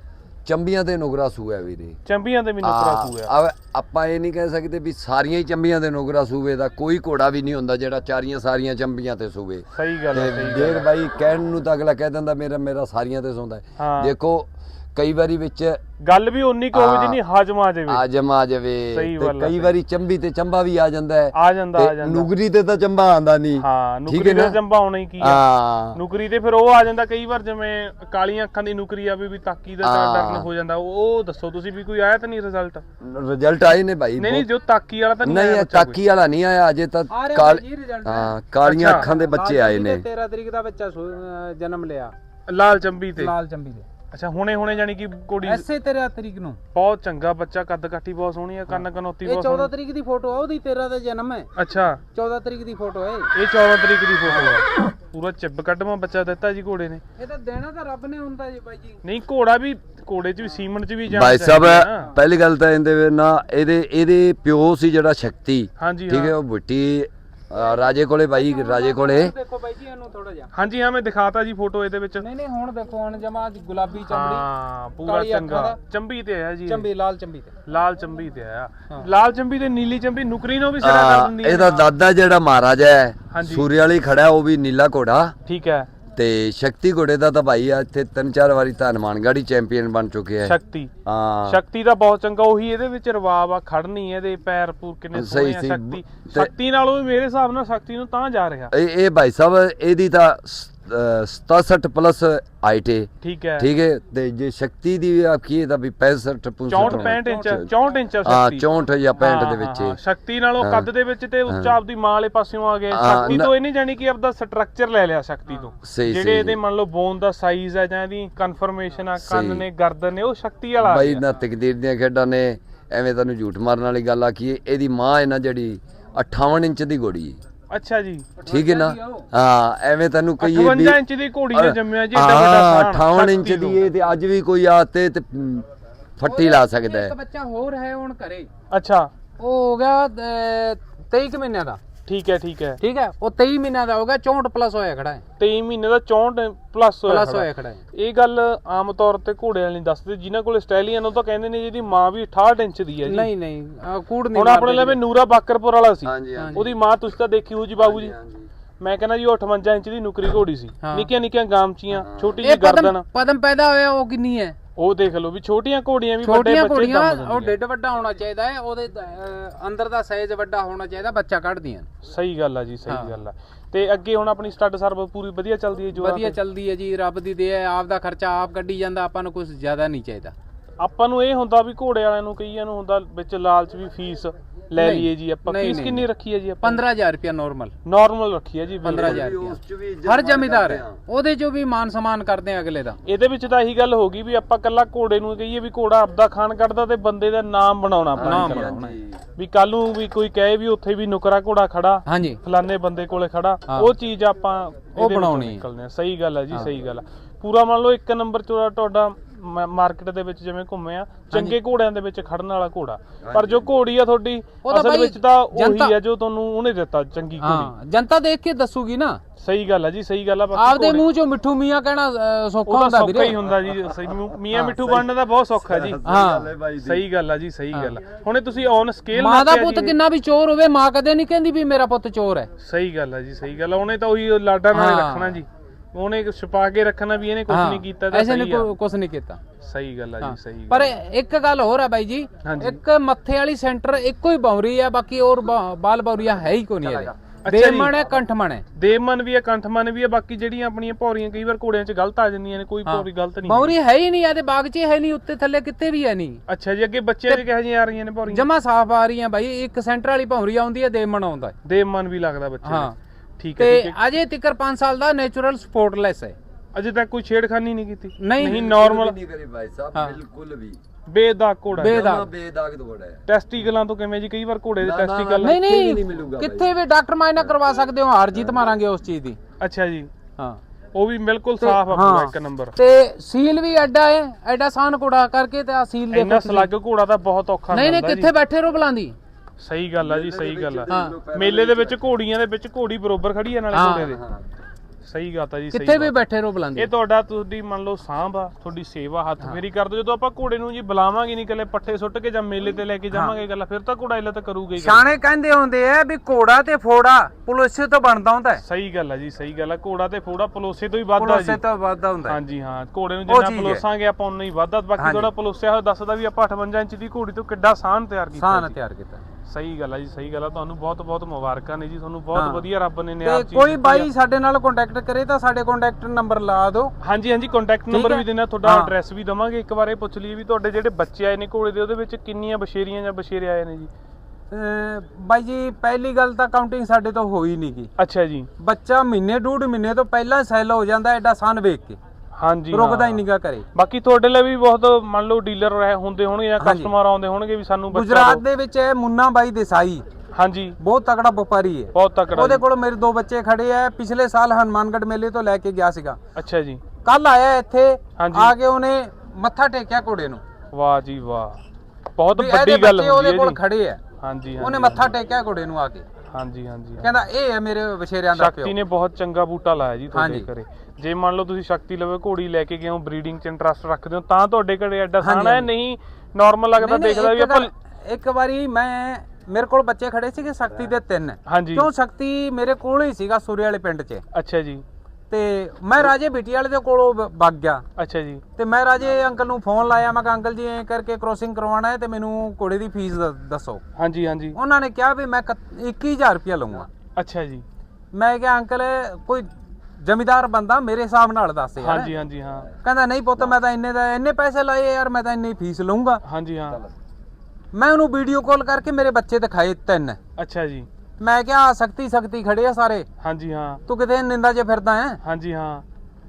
ਚੰਬੀਆਂ ਤੇ ਨੁਗਰਾ ਸੂਆ ਵੀਰੇ ਚੰਬੀਆਂ ਦੇ ਵੀ ਨੁਕਰਾ ਆ, ਸੂਆ ਆ, ਆਪਾਂ ਇਹ ਨਹੀਂ ਕਹਿ ਸਕਦੇ ਵੀ ਸਾਰੀਆਂ ਹੀ ਚੰਬੀਆਂ ਦੇ ਨੁਗਰਾ ਸੂਵੇ ਦਾ ਕੋਈ ਘੋੜਾ ਵੀ ਨਹੀਂ ਹੁੰਦਾ ਜਿਹੜਾ ਚਾਰੀਆਂ ਸਾਰੀਆਂ ਚੰਬੀਆਂ ਤੇ ਸੂਵੇ ਸਹੀ ਗੱਲ ਹੈ ਤੇ ਸਹੀ ਗੱਲ। ਬਾਈ ਕਹਿਣ ਨੂੰ ਤਾਂ ਅਗਲਾ ਕਹਿ ਦਿੰਦਾ ਮੇਰਾ ਮੇਰਾ ਸਾਰੀਆਂ ਤੇ ਸੌਂਦਾ। ਦੇਖੋ ਕਈ ਵਾਰੀ ਵਿੱਚ ਗੱਲ ਵੀ ਉਨੀ ਕੁ ਹੋਵੇ। ਜਿੰਨੀ ਹਜਮ ਆ ਜਾਵੇ। ਆਜਮ ਆ ਜਾਵੇ ਤੇ ਕਈ। ਵਾਰੀ ਚੰਬੀ ਤੇ ਚੰਬਾ ਵੀ ਆ ਜਾਂਦਾ ਹੈ। ਆ ਜਾਂਦਾ ਆ ਤੇ ਜਾਂਦਾ। ਨੁਗਰੀ ਤੇ ਤਾਂ ਚੰਬਾ ਆਂਦਾ ਨਹੀਂ। ਹਾਂ ਠੀਕ ਨੁਕਰੀ ਹੈ ਦਾ ਨਾ? ਜੰਬਾ ਹੋਣਾ ਹੀ ਕੀ ਆ? ਹਾਂ। ਨੁਕਰੀ ਤੇ ਫਿਰ ਉਹ ਆ ਜਾਂਦਾ ਕਈ ਵਾਰ ਜਿਵੇਂ ਕਾਲੀਆਂ ਅੱਖਾਂ ਦੀ ਨੁਕਰੀ ਆਵੇ ਵੀ ਤਾਕੀ ਦਾ। ਡਰਨ ਹੋ। ਜਾਂਦਾ। ਉਹ ਦੱਸੋ ਤੁਸੀਂ ਵੀ ਕੋਈ ਆਇਆ ਤਾਂ ਨਹੀਂ ਰਿਜ਼ਲਟ ਰਿਜ਼ਲਟ ਆਏ ਨੇ ਭਾਈ ਨਹੀਂ ਨਹੀਂ ਜੋ ਤਾਕੀ ਵਾਲਾ ਤਾਂ ਨਹੀਂ ਨਹੀਂ। ਤਾਕੀ ਵਾਲਾ ਨਹੀਂ ਆਇਆ ਅਜੇ ਤਾਂ ਹਾਂ ਕਾਲੀਆਂ। ਅੱਖਾਂ ਦੇ ਬੱਚੇ ਆਏ ਨੇ। 13 ਤਰੀਕ ਦਾ ਬੱਚਾ ਜਨਮ ਲਿਆ। ਲਾਲ ਚੰਬੀ ਤੇ। ਲਾਲ ਚੰਬੀ ਦੇ ਅੱਛਾ ਹੁਣੇ ਹੁਣੇ ਜਾਨੀ ਕਿ ਕੋੜੀ ਐਸੇ 13 ਤਰੀਕ ਨੂੰ। ਬਹੁਤ ਚੰਗਾ ਬੱਚਾ ਕੱਦ ਕਾਠੀ ਬਹੁਤ ਸੋਹਣੀ ਆ ਕੰਨ ਕਨੋਤੀ ਇਹ ਬਹੁਤ 14 ਸੋਹਣੀ। ਤਰੀਕ ਦੀ ਫੋਟੋ ਆ ਉਹਦੀ 13 ਦਾ ਜਨਮ ਹੈ। ਅੱਛਾ। 14 ਤਰੀਕ ਦੀ ਫੋਟੋ ਹੈ ਇਹ। 14 ਤਰੀਕ ਦੀ ਫੋਟੋ ਆ। ਪੂਰਾ ਚਿੱਬ ਕੱਢਵਾ ਬੱਚਾ ਦਿੱਤਾ ਜੀ ਘੋੜੇ ਨੇ। ਇਹ ਤਾਂ ਦੇਣਾ ਤਾਂ ਰੱਬ ਨੇ ਹੁੰਦਾ ਜੀ ਬਾਈ ਜੀ। ਨਹੀਂ ਘੋੜਾ ਵੀ ਘੋੜੇ 'ਚ ਵੀ ਸੀਮਨ 'ਚ ਵੀ ਜਾਨ ਭਾਈ ਸਾਹਿਬ। ਪਹਿਲੀ ਗੱਲ ਤਾਂ ਇਹਦੇ ਨਾ ਇਹਦੇ ਇਹਦੇ ਪਿਓ ਸੀ ਜਿਹੜਾ ਸ਼ਕਤੀ। ਹਾਂਜੀ ਠੀਕ ਹੈ ਹਾਂ। ਉਹ ਬੁੱਟੀ ਰਾਜੇ ਕੋਲੇ ਭਾਈ ਰਾਜੇ ਕੋਲੇ। ਦੇਖੋ ਬਾਈ ਜੀ ਇਹਨੂੰ ਥੋੜਾ ਜਿਹਾ। ਹਾਂਜੀ ਹਾਂ ਮੈਂ ਦਿਖਾਤਾ ਜੀ ਫੋਟੋ ਇਹਦੇ ਵਿੱਚ। ਨਹੀਂ ਨਹੀਂ ਹੁਣ ਦੇਖੋ ਹੁਣ ਜਮਾ ਗੁਲਾਬੀ ਚੰਬੜੀ ਹਾਂ ਪੂਰਾ ਕਾਲੀ ਅੱਖਾਂ ਚੰਗਾ। ਦਾ। ਚੰਬੀ ਤੇ ਆਇਆ ਜੀ ਇਹ। ਚੰਬੀ ਲਾਲ ਚੰਬੀ ਤੇ। ਲਾਲ ਚੰਬੀ ਤੇ ਆਇਆ। ਹਾਂ। ਲਾਲ ਚੰਬੀ ਤੇ ਨੀਲੀ ਚੰਬੀ ਨੁਕਰੀ ਨੂੰ ਵੀ ਸਿਰਾ ਕਰ ਦਿੰਦੀ ਹੈ। ਇਹਦਾ ਦਾਦਾ ਜਿਹੜਾ ਮਹਾਰਾਜਾ ਹੈ ਹਾਂਜੀ। ਸੂਰਿਆ ਵਾਲੀ ਖੜਾ ਉਹ ਵੀ ਨੀਲਾ ਘੋੜਾ। ਠੀਕ ਹੈ। ਤੇ ਸ਼ਕਤੀ ਘੋੜੇ ਦਾ ਤਾਂ ਭਾਈ ਆ ਇੱਥੇ ਤਿੰਨ ਚਾਰ ਵਾਰੀ ਹੀ ਚੈਂਪੀਅਨ ਬਣ ਚੁੱਕੇ ਹੈ ਸ਼ਕਤੀ। ਹਾਂ। ਸ਼ਕਤੀ ਦਾ ਬਹੁਤ ਚੰਗਾ ਉਹੀ ਇਹਦੇ ਵਿੱਚ ਰਵਾਬ ਆ ਖੜਨੀ ਇਹਦੇ ਪੈਰ ਪੂਰ ਕਿੰਨੇ ਸਹੀ ਸੋਹਣੇ ਆ। ਸ਼ਕਤੀ। ਸ਼ਕਤੀ ਨਾਲੋਂ ਵੀ ਮੇਰੇ ਹਿਸਾਬ ਨਾਲ ਸ਼ਕਤੀ ਨੂੰ ਤਾਂ ਜਾ ਰਿਹਾ। ਇਹ ਇਹ ਭਾਈ ਸਾਹਿਬ ਇਹਦੀ ਤਾਂ 67 ਪਲੱਸ ਹਾਈਟ ਹੈ ਠੀਕ ਹੈ। ਠੀਕ ਹੈ ਤੇ ਜੇ ਸ਼ਕਤੀ ਦੀ ਆਪਕੀ ਇਹ ਤਾਂ ਵੀ 65 65 64 65 ਇੰਚ 64 ਇੰਚ ਆ ਹਾਂ ਸ਼ਕਤੀ। 64 ਜਾਂ 65 ਦੇ ਵਿੱਚ ਸ਼ਕਤੀ ਨਾਲੋਂ। ਕੱਦ ਦੇ ਵਿੱਚ ਤੇ ਉੱਚਾ ਆਪਦੀ ਮਾਂ ਵਾਲੇ ਪਾਸਿਓਂ ਆ ਗਏ। ਸ਼ਕਤੀ ਤੋਂ ਇਹ ਨਹੀਂ ਜਾਣੀ ਕਿ ਆਪਦਾ ਸਟਰਕਚਰ ਲੈ ਲਿਆ ਸ਼ਕਤੀ ਤੋਂ। ਜਿਹੜੇ ਇਹਦੇ ਮੰਨ ਲਓ ਬੋਨ ਦਾ ਸਾਈਜ਼ ਹੈ ਜਾਂ ਇਹਦੀ ਕਨਫਰਮੇਸ਼ਨ ਆ ਕੰਨ। ਨੇ ਗਰਦਨ ਨੇ ਉਹ ਸ਼ਕਤੀ ਵਾਲਾ ਆ ਬਾਈ। ਨਾ ਤਕਦੀਰ ਦੀਆਂ ਖੇਡਾਂ ਨੇ ਐਵੇਂ ਤੁਹਾਨੂੰ ਝੂਠ ਮਾਰਨ ਵਾਲੀ ਗੱਲ ਆਖੀ ਇਹਦੀ ਮਾਂ ਹੈ ਨਾ ਜਿਹੜੀ 58 ਇੰਚ ਦੀ ਘੋੜੀ ਹੈ। ਅੱਛਾ ਜੀ। ਠੀਕ ਹੈ ਨਾ? ਹਾਂ ਐਵੇਂ ਤੈਨੂੰ ਕਹੀਏ 58 ਇੰਚ ਦੀ ਘੋੜੀ ਨੇ ਜੰਮਿਆ ਜੀ ਏਡਾ ਵੱਡਾ ਹਾਂ ਸਾਣ 58 ਇੰਚ ਦੀ। ਇਹ ਤੇ ਅੱਜ ਵੀ ਕੋਈ ਆਤੇ ਤੇ ਫੱਟੀ ਲਾ ਸਕਦਾ ਇੱਕ ਹੈ। ਬੱਚਾ ਹੋਰ ਹੈ ਹੁਣ ਘਰੇ। ਅੱਛਾ। ਉਹ ਹੋ ਗਿਆ 23 ਕੁ ਮਹੀਨਿਆਂ ਦਾ। ਠੀਕ ਹੈ ਠੀਕ ਹੈ। ਠੀਕ ਹੈ? ਉਹ 23 ਮਹੀਨਿਆਂ ਦਾ ਹੋ ਗਿਆ 64 ਪਲੱਸ ਹੋਇਆ ਖੜਾ ਹੈ। 23 ਮਹੀਨੇ ਦਾ 64 ਪਲੱਸ ਹੋਇਆ ਪਲੱਸ ਖੜਾ। ਹੋਇਆ ਖੜਾ ਹੈ। ਇਹ ਗੱਲ ਆਮ ਤੌਰ ਤੇ ਘੋੜੇ ਵਾਲੇ ਨਹੀਂ ਦੱਸਦੇ। ਜਿਨ੍ਹਾਂ ਕੋਲ ਸਟੈਲੀਅਨ ਉਹ ਤਾਂ ਕਹਿੰਦੇ ਨੇ ਜਿਹਦੀ ਮਾਂ ਵੀ 68 ਇੰਚ ਦੀ ਹੈ ਜੀ। ਨਹੀਂ ਨਹੀਂ ਕੂੜ ਨਹੀਂ ਹੁਣ ਆਪਣੇ ਲਵੇ ਨੂਰਾ ਬਾਕਰਪੁਰ ਵਾਲਾ ਸੀ। ਉਹਦੀ ਮਾਂ ਤੁਸੀਂ ਤਾਂ ਦੇਖੀ ਹੋ ਜੀ ਬਾਬੂ ਜੀ। ਮੈਂ ਕਹਿੰਦਾ ਜੀ ਉਹ 58 ਇੰਚ ਦੀ ਨੁਕਰੀ ਘੋੜੀ ਸੀ। ਹਾਂ। ਨਿੱਕੀਆਂ ਨਿੱਕੀਆਂ ਗਾਮਚੀਆਂ ਛੋਟੀ ਇਹ ਜਿਹੀ ਗਰਦਨ। ਪਦਮ ਪਦਮ ਪੈਦਾ ਹੋਇਆ ਉਹ ਕਿੰਨੀ ਹੈ? ਉਹ ਦੇਖ ਲਓ ਵੀ ਛੋਟੀਆਂ ਘੋੜੀਆਂ ਵੀ ਵੱਡੇ ਛੋਟੀਆਂ ਬੱਚੇ ਦਮ ਉਹ ਡਿੱਡ ਵੱਡਾ ਹੋਣਾ ਚਾਹੀਦਾ ਹੈ ਉਹਦੇ ਅਹ, ਅੰਦਰ ਦਾ ਸਾਈਜ਼ ਵੱਡਾ ਹੋਣਾ ਚਾਹੀਦਾ ਬੱਚਾ ਕੱਢਦੀਆਂ ਸਹੀ ਗੱਲ ਆ ਜੀ ਹਾਂ। ਸਹੀ ਗੱਲ ਆ। ਤੇ ਅੱਗੇ ਹੁਣ ਆਪਣੀ ਸਟੱਡ ਸਰਵ ਪੂਰੀ ਵਧੀਆ ਚੱਲਦੀ ਹੈ ਜੋ ਵਧੀਆ ਚੱਲਦੀ ਹੈ ਜੀ ਰੱਬ ਦੀ ਦੇ ਆਪ ਦਾ ਖਰਚਾ ਆਪ ਕੱਢੀ ਜਾਂਦਾ ਆਪਾਂ ਨੂੰ ਕੁਝ ਜ਼ਿਆਦਾ ਨਹੀਂ ਚਾਹੀਦਾ। ਆਪਾਂ ਨੂੰ ਇਹ ਹੁੰਦਾ ਵੀ ਘੋੜੇ ਵਾਲਿਆਂ ਨੂੰ ਕਈਆਂ ਨੂੰ ਹੁੰਦਾ ਵਿੱਚ ਲਾਲਚ ਵੀ ਫੀਸ। ਲੈ ਨਹੀਂ, ਲਈਏ ਜੀ ਆਪਾਂ ਨਹੀਂ, ਫੀਸ ਨਹੀਂ, ਕਿੰਨੀ ਰੱਖੀ ਹੈ ਜੀ ਆਪਾਂ 15000 ਰੁਪਇਆ ਨਾਰਮਲ ਨਾਰਮਲ ਰੱਖੀ ਹੈ ਜੀ ਬਿਲਕੁਲ। 15000 ਵੀ ਰੁਪਇਆ ਉਸ ਚ ਵੀ ਇੱਜ਼ਤ ਹਰ ਜ਼ਮੀਦਾਰ ਹੈ ਆ। ਉਹਦੇ ਚੋਂ ਵੀ ਮਾਨ ਸਨਮਾਨ ਕਰਦੇ ਆ ਅਗਲੇ ਦਾ ਇਹਦੇ ਵਿੱਚ ਤਾਂ ਇਹੀ ਗੱਲ ਹੋ ਗਈ ਵੀ ਆਪਾਂ ਕੱਲਾ ਘੋੜੇ ਨੂੰ ਕਹੀਏ ਵੀ ਘੋੜਾ ਆਪਦਾ ਖਾਨ ਕੱਢਦਾ ਤੇ ਬੰਦੇ ਦਾ ਨਾਮ ਬਣਾਉਣਾ ਆਪਣਾ ਨਾਮ ਇਕੱਲਾ। ਬਣਾਉਣਾ। ਹਾਂਜੀ ਵੀ ਕੱਲ ਨੂੰ ਵੀ ਕੋਈ ਕਹੇ ਵੀ ਉੱਥੇ ਵੀ ਨੁਕਰਾ ਘੋੜਾ ਖੜਾ ਹਾਂਜੀ ਫਲਾਣੇ ਬੰਦੇ ਕੋਲੇ ਖੜਾ ਹਾਂ। ਉਹ ਚੀਜ਼ ਆਪਾਂ ਇਹਦੇ ਵਿੱਚੋਂ ਬਣਾਉਣੀ ਹੈ। ਨਿਕਲਦੇ ਆ ਸਹੀ ਗੱਲ ਹੈ ਜੀ ਹਾਂ। ਸਹੀ ਗੱਲ ਆ ਪੂਰਾ ਮੰਨ ਲਓ ਇੱਕ ਨੰਬਰ ਚੋਂ ਤੁਹਾਡਾ ਮਾਰਕੀਟ ਦੇ ਵਿੱਚ ਜਿਵੇਂ ਘੁੰਮੇ ਆ ਚੰਗੇ ਘੋੜਿਆਂ ਦੇ ਵਿੱਚ ਖੜਨ ਵਾਲਾ ਘੋੜਾ। ਪਰ ਜੋ ਘੋੜੀ ਆ ਤੁਹਾਡੀ ਅਸਲ ਵਿੱਚ ਤਾਂ ਉਹੀ ਆ ਜੋ ਤੁਹਾਨੂੰ ਉਹਨੇ ਦਿੱਤਾ ਚੰਗੀ ਘੋੜੀ। ਹਾਂ ਜਨਤਾ ਦੇਖ ਕੇ ਦੱਸੂਗੀ ਨਾ। ਸਹੀ ਗੱਲ ਆ ਜੀ ਸਹੀ ਗੱਲ ਆ ਬਾਕੀ ਆਪਦੇ ਮੂੰਹ ਚੋਂ ਮਿੱਠੂ ਮੀਆਂ ਕਹਿਣਾ ਸੌਖਾ ਹੁੰਦਾ ਸੌਖਾ ਵੀਰੇ। ਹੀ ਹੁੰਦਾ ਜੀ ਸਹੀ ਮੀਆਂ ਮਿੱਠੂ ਬਣਨ ਦਾ ਬਹੁਤ ਸੌਖਾ ਜੀ। ਹਾਂ। ਸਹੀ ਗੱਲ ਆ ਜੀ ਸਹੀ ਗੱਲ ਹੁਣੇ ਤੁਸੀਂ ਔਨ ਸਕੇਲ ਮਾਂ ਦਾ ਪੁੱਤ ਕਿੰਨਾ ਵੀ ਚੋਰ ਹੋਵੇ ਮਾਂ ਕਦੇ ਨਹੀਂ ਕਹਿੰਦੀ ਵੀ ਮੇਰਾ ਪੁੱਤ ਚੋਰ ਹੈ। ਸਹੀ ਗੱਲ ਆ ਜੀ ਸਹੀ ਗੱਲ ਆ। ਉਹਨੇ ਤਾਂ ਉਹੀ ਲਾਡਾ ਨਾਲ। ਰੱਖਣਾ ਜੀ। ਉਹਨੇ ਛੁਪਾ ਕੇ ਰੱਖਣਾ ਵੀ ਇਹਨੇ ਕੁਝ ਨਹੀਂ ਕੀਤਾ ਤਾਂ ਐਸੇ ਸਹੀ ਨੇ ਆ ਕੁਝ ਨਹੀਂ ਕੀਤਾ ਸਹੀ ਗੱਲ ਆ ਹਾਂ। ਜੀ ਸਹੀ ਪਰ ਇੱਕ ਗੱਲ ਹੋਰ ਹੈ ਬਾਈ ਜੀ ਹਾਂਜੀ। ਇੱਕ ਮੱਥੇ ਵਾਲੀ ਸੈਂਟਰ ਇੱਕੋ ਹੀ ਬੌਰੀ ਹੈ ਬਾਕੀ ਹੋਰ ਬਾ- ਬਾਲ ਬੌਰੀਆ ਹੈ ਹੀ ਕੋਈ ਨਹੀਂ ਇਹਦੇ ਅੱਛਾ ਜੀ। ਬੇਮਣ ਹੈ ਕੰਠਮਣ ਹੈ ਦੇਵਮਨ ਵੀ ਹੈ ਕੰਠਮਨ ਵੀ ਹੈ ਬਾਕੀ ਜਿਹੜੀਆਂ ਆਪਣੀਆਂ ਭੌਰੀਆਂ ਕਈ ਵਾਰ ਘੋੜਿਆਂ 'ਚ ਗਲਤ ਆ ਜਾਂਦੀਆਂ ਨੇ ਕੋਈ ਹਾਂ। ਗਲਤ ਨਹੀਂ ਬੌਰੀ ਹੈ ਹੀ ਨਹੀਂ ਇਹਦੇ ਬਾਗ 'ਚ ਹੈ ਨਹੀਂ ਉੱਤੇ ਥੱਲੇ ਕਿਤੇ ਵੀ ਹੈ ਨਹੀਂ ਅੱਛਾ ਜੀ ਅੱਗੇ ਬੱਚਿਆਂ 'ਚ ਕਿਹੋ ਜਿਹੀਆਂ ਆ ਰਹੀਆਂ ਨੇ ਭੌਰੀਆਂ ਜਮਾ ਸਾਫ਼ ਆ ਰਹੀਆਂ ਬਾਈ ਇੱਕ ਸੈਂਟਰ ਵਾਲੀ ਭੌਰੀ ਆਉਂਦੀ ਹੈ ਦੇਵਮਣ ਆਉਂਦਾ ਹੈ। ਦੇਵਮਨ ਵੀ ਲੱਗਦਾ ਬੱਚੇ ਹਾਂ। ਠੀਕ ਹੈ ਤੇ ਅਜੇ ਤੱਕਰ 5 ਸਾਲ ਦਾ ਨੇਚਰਲ ਸਪੋਰਟਲੈਸ ਹੈ ਅਜੇ ਤੱਕ ਕੋਈ ਛੇੜਖਾਨੀ ਨਹੀਂ ਕੀਤੀ ਨਹੀਂ। ਨਾਰਮਲ ਨਹੀਂ ਕਰੀ ਭਾਈ ਸਾਹਿਬ। ਬਿਲਕੁਲ ਵੀ ਬੇਦਾਗ ਘੋੜਾ। ਬੇਦਾਗ। ਬੇਦਾਗ ਦੌੜ ਹੈ ਟੈਸਟੀਕਲਾਂ ਤੋਂ ਕਿਵੇਂ ਜੀ ਕਈ ਵਾਰ ਘੋੜੇ ਦੇ ਟੈਸਟੀਕਲ ਨਹੀਂ ਨਹੀਂ ਨਹੀਂ ਮਿਲੂਗਾ ਬਾਈ। ਕਿੱਥੇ ਵੀ ਡਾਕਟਰ ਮਾਇਨਾ ਕਰਵਾ ਸਕਦੇ ਹੋ ਹਾਰ ਜੀਤ ਮਾਰਾਂਗੇ ਉਸ ਚੀਜ਼ ਦੀ ਅੱਛਾ ਜੀ ਹਾਂ ਉਹ ਵੀ ਬਿਲਕੁਲ ਸਾਫ਼ ਆ ਪੂਰਾ ਹਾਂ। ਇੱਕ ਨੰਬਰ ਤੇ ਸੀਲ ਵੀ ਐਡਾ ਹੈ ਐਡਾ ਸਾਨ ਕੋੜਾ ਕਰਕੇ ਤੇ ਆ ਸੀਲ ਦੇਖੋ ਇੰਨਾ। ਸਲੱਗ ਘੋੜਾ ਤਾਂ ਬਹੁਤ ਔਖਾ ਨਹੀਂ ਨਹੀਂ। ਕਿੱਥੇ ਬੈਠੇ ਰੋ ਬੁਲਾਉਂਦੀ ਸਹੀ ਗੱਲ ਆ ਜੀ ਸਹੀ ਗੱਲ ਆ ਹਾਂ। ਮੇਲੇ ਦੇ ਵਿੱਚ ਘੋੜੀਆਂ ਦੇ ਵਿੱਚ ਘੋੜੀ ਬਰੋਬਰ ਖੜੀ ਆ ਨਾਲੇ ਹਾਂ। ਘੋੜੇ ਦੇ ਹਾਂ ਸਹੀ ਗੱਲ ਆ ਜੀ ਸਹੀ ਕਿੱਥੇ ਵੀ। ਬੈਠੇ ਰੋ ਬੁਲਾਉਂਦੀ ਇਹ ਤੁਹਾਡਾ ਤੁਹਾਡੀ ਮੰਨ ਲਓ ਸਾਂਭ ਆ ਤੁਹਾਡੀ ਸੇਵਾ ਹੱਥ ਫੇਰੀ ਕਰਦੇ ਹੋ। ਜਦੋਂ ਆਪਾਂ ਘੋੜੇ ਨੂੰ ਜੀ ਬੁਲਾਵਾਂਗੇ ਨਹੀਂ ਕੱਲੇ ਪੱਠੇ ਸੁੱਟ ਕੇ ਜਾਂ ਮੇਲੇ ਤੇ ਲੈ ਕੇ ਜਾਵਾਂਗੇ ਗੱਲ ਫਿਰ ਤਾਂ ਘੋੜਾ ਇਲਾ ਤਾਂ ਕਰੂਗਾ ਹੀ ਗੱਲ। ਸਿਆਣੇ ਕਹਿੰਦੇ ਹੁੰਦੇ ਆ ਵੀ ਘੋੜਾ ਤੇ ਫੋੜਾ ਪੁਲਿਸ ਤੋਂ ਬਣਦਾ ਹੁੰਦਾ ਹੈ ਸਹੀ ਗੱਲ ਆ ਜੀ ਸਹੀ ਗੱਲ ਆ ਘੋੜਾ ਤੇ ਫੋੜਾ ਪਲੋਸੇ ਤੋਂ ਹੀ ਵੱਧਦਾ ਪੁਲਿਸ ਜੀ ਤੋਂ ਵੱਧਦਾ ਹੁੰਦਾ ਹੈ ਹਾਂਜੀ ਹਾਂ ਘੋੜੇ ਨੂੰ ਉਹ ਜਿੰਨਾ ਚੀਜ਼ ਹੈ। ਪਲੋਸਾਂਗੇ ਆਪਾਂ ਉਨਾ ਹੀ ਵੱਧਦਾ ਬਾਕੀ ਹਾਂਜੀ। ਥੋੜਾ ਪਲੋਸਿਆ ਹੋਇਆ ਦੱਸਦਾ ਵੀ ਆਪਾਂ 58 ਇੰਚ ਦੀ ਘੋੜੀ ਤੋਂ ਕਿੱਡਾ ਸਾਨ ਤਿਆਰ ਕੀਤਾ ਸਾਨ ਜੀ। ਤਿਆਰ ਕੀਤਾ ਸਹੀ ਗੱਲ ਆ ਜੀ ਸਹੀ ਗੱਲ ਆ। ਤੁਹਾਨੂੰ ਬਹੁਤ ਬਹੁਤ ਮੁਬਾਰਕਾਂ ਨੇ ਜੀ। ਤੁਹਾਨੂੰ ਬਹੁਤ ਹਾਂ। ਵਧੀਆ ਰੱਬ ਨੇ ਨਿਆਮ ਤੇ ਚੀਜ਼ ਕੋਈ ਦਿੱਤੀ ਬਾਈ। ਸਾਡੇ ਨਾਲ ਕੰਟੈਕਟ ਕਰੇ ਤਾਂ ਸਾਡੇ ਕੰਟੈਕਟ ਨੰਬਰ ਲਾ ਦਿਓ। ਹਾਂਜੀ ਹਾਂਜੀ ਕੰਟੈਕਟ ਨੰਬਰ ਹੈ? ਵੀ ਦੇਣਾ ਤੁਹਾਡਾ ਹਾਂ। ਐਡਰੈਸ ਵੀ ਦਵਾਂਗੇ। ਇੱਕ ਵਾਰ ਇਹ ਪੁੱਛ ਲਈਏ ਵੀ ਤੁਹਾਡੇ ਜਿਹੜੇ ਬੱਚੇ ਆਏ ਨੇ ਘੋੜੇ ਦੇ ਉਹਦੇ ਵਿੱਚ ਕਿੰਨੀਆਂ ਬਸ਼ੇਰੀਆਂ ਜਾਂ ਬਸ਼ੇਰੇ ਆਏ ਨੇ ਜੀ? ਅਹ ਬਾਈ ਜੀ ਪਹਿਲੀ ਗੱਲ ਤਾਂ ਕਾਊਂਟਿੰਗ ਸਾਡੇ ਤੋਂ ਹੋਈ ਨਹੀਂ ਗੀ ਅੱਛਾ ਜੀ। ਬੱਚਾ ਮਹੀਨੇ ਡੂਢ ਮਹੀਨੇ ਤੋਂ ਪਹਿਲਾਂ ਸੈੱਲ ਹੋ ਜਾਂਦਾ ਐਡਾ ਸਾਨ ਵੇਖ ਕੇ। ਹਾਂਜੀ ਰੁਕਦਾ ਹਾਂ। ਹੀ ਨਿਗਾ ਕਰੇ। ਬਾਕੀ ਤੁਹਾਡੇ ਲਈ ਵੀ ਬਹੁਤ ਮੰਨ ਲਓ ਡੀਲਰ ਰਹੇ ਹੁੰਦੇ ਹੋਣਗੇ ਜਾਂ। ਕਸਟਮਰ ਆਉਂਦੇ ਹੋਣਗੇ ਵੀ ਸਾਨੂੰ ਗੁਜਰਾਤ। ਦੇ ਵਿੱਚ ਹੈ ਮੁੰਨਾ ਬਾਈ ਦੇਸਾਈ। ਹਾਂਜੀ। ਬਹੁਤ ਤਕੜਾ ਵਪਾਰੀ ਹੈ। ਬਹੁਤ ਤਕੜਾ ਉਹਦੇ ਜੀ। ਕੋਲ ਮੇਰੇ ਦੋ ਬੱਚੇ ਖੜੇ ਆ। ਪਿਛਲੇ ਸਾਲ ਹਨੂਮਾਨਗढ़ ਮੇਲੇ ਤੋਂ ਲੈ ਕੇ ਗਿਆ ਸੀਗਾ। ਅੱਛਾ ਜੀ। ਕੱਲ ਆਇਆ ਇੱਥੇ। ਆ ਕੇ ਉਹਨੇ ਮੱਥਾ ਟੇਕਿਆ ਘੋੜੇ ਨੂੰ। ਵਾਹ ਜੀ ਵਾਹ। ਬਹੁਤ ਵੱਡੀ ਗੱਲ ਬੱਚੇ ਹੁੰਦੀ ਉਹਦੇ ਹੈ ਕੋਲ ਜੀ। ਖੜੇ ਆ। ਹਾਂਜੀ ਉਹਨੇ ਮੱਥਾ ਟੇਕਿਆ ਘੋੜੇ ਨੂੰ ਆ ਕੇ। ਹਾਂਜੀ ਹਾਂਜੀ ਕਹਿੰਦਾ ਇਹ ਹੈ ਮੇਰੇ ਵਛੇਰਿਆਂ ਦਾ ਸ਼ਕਤੀ ਪਿਓ। ਨੇ ਬਹੁਤ ਚੰਗਾ ਬੂਟਾ ਲਾਇਆ ਜੀ ਤੁਹਾਡੇ ਹਾਂਜੀ। ਘਰੇ। ਜੇ ਮੰਨ ਲਓ ਤੁਸੀਂ ਸ਼ਕਤੀ ਲਵੇ ਘੋੜੀ ਲੈ ਕੇ ਗਏ ਹੋ ਬਰੀਡਿੰਗ 'ਚ ਇੰਟਰਸਟ ਰੱਖਦੇ ਹੋ ਤਾਂ ਤੁਹਾਡੇ ਘਰੇ ਐਡਾ ਸਾਣਾ ਹੈ। ਨਹੀਂ ਨਾਰਮਲ ਲੱਗਦਾ ਨਹੀਂ, ਨਹੀਂ, ਦੇਖਦਾ ਵੀ ਇੱਕ ਆਪਾਂ ਗੱਲ- ਇੱਕ ਵਾਰੀ ਮੈਂ ਮੇਰੇ ਕੋਲ ਬੱਚੇ ਖੜੇ ਸੀਗੇ ਸ਼ਕਤੀ ਦੇ ਤਿੰਨ। ਹਾਂਜੀ। ਕਿਉਂ? ਸ਼ਕਤੀ ਮੇਰੇ ਕੋਲ ਹੀ ਸੀਗਾ ਸੂਰੇ ਵਾਲੇ ਪਿੰਡ 'ਚ। ਅੱਛਾ ਜੀ। ਤੇ ਮੈਂ ਰਾਜੇ ਬਿਟੀ ਵਾਲੇ ਦੇ ਕੋਲੋਂ ਵਗ ਗਿਆ। ਅੱਛਾ ਜੀ। ਤੇ ਮੈਂ ਰਾਜੇ ਅੰਕਲ ਨੂੰ ਫੋਨ ਲਾਇਆ ਮੈਂ ਕਿਹਾ ਅੰਕਲ ਜੀ ਐਂ ਕਰਕੇ ਕ੍ਰੋਸਿੰਗ ਕਰਵਾਉਣਾ ਹੈ ਤੇ ਮੈਨੂੰ ਘੋੜੇ ਦੀ ਫੀਸ ਦ- ਦੱਸੋ। ਹਾਂਜੀ ਹਾਂਜੀ। ਉਹਨਾਂ ਨੇ ਕਿਹਾ ਵੀ ਮੈਂ ਇਕੱਤ- 21000 ਰੁਪਇਆ ਲਵਾਂਗਾ ਅੱਛਾ ਜੀ। ਮੈਂ ਕਿਹਾ ਅੰਕਲ ਕੋਈ ਜ਼ਮੀਦਾਰ ਬੰਦਾ ਮੇਰੇ ਹਿਸਾਬ ਨਾਲ ਦੱਸ ਯਾਰ। ਹਾਂਜੀ ਹਾਂਜੀ ਹਾਂ। ਕਹਿੰਦਾ ਨਹੀਂ ਪੁੱਤ ਮੈਂ ਤਾਂ ਇੰਨੇ ਦਾ ਇੰਨੇ ਪੈਸੇ ਲਾਏ ਯਾਰ ਮੈਂ ਤਾਂ ਇੰਨੀ ਫੀਸ ਲਵਾਂਗਾ ਹਾਂਜੀ ਹਾਂ। ਮੈਂ ਉਹਨੂੰ ਵੀਡੀਓ ਕਾਲ ਕਰਕੇ ਮੇਰੇ ਬੱਚੇ ਦਿਖਾਏ ਤਿੰਨ। ਅੱਛਾ ਜੀ। ਮੈਂ ਕਿਹਾ ਆਹ ਸ਼ਕਤੀ ਸ਼ਕਤੀ ਖੜੇ ਆ ਸਾਰੇ। ਹਾਂਜੀ ਹਾਂ। ਤੂੰ ਕਿਤੇ ਨਿੰਦਾ 'ਚ ਫਿਰਦਾ ਹੈ? ਹਾਂਜੀ ਹਾਂ।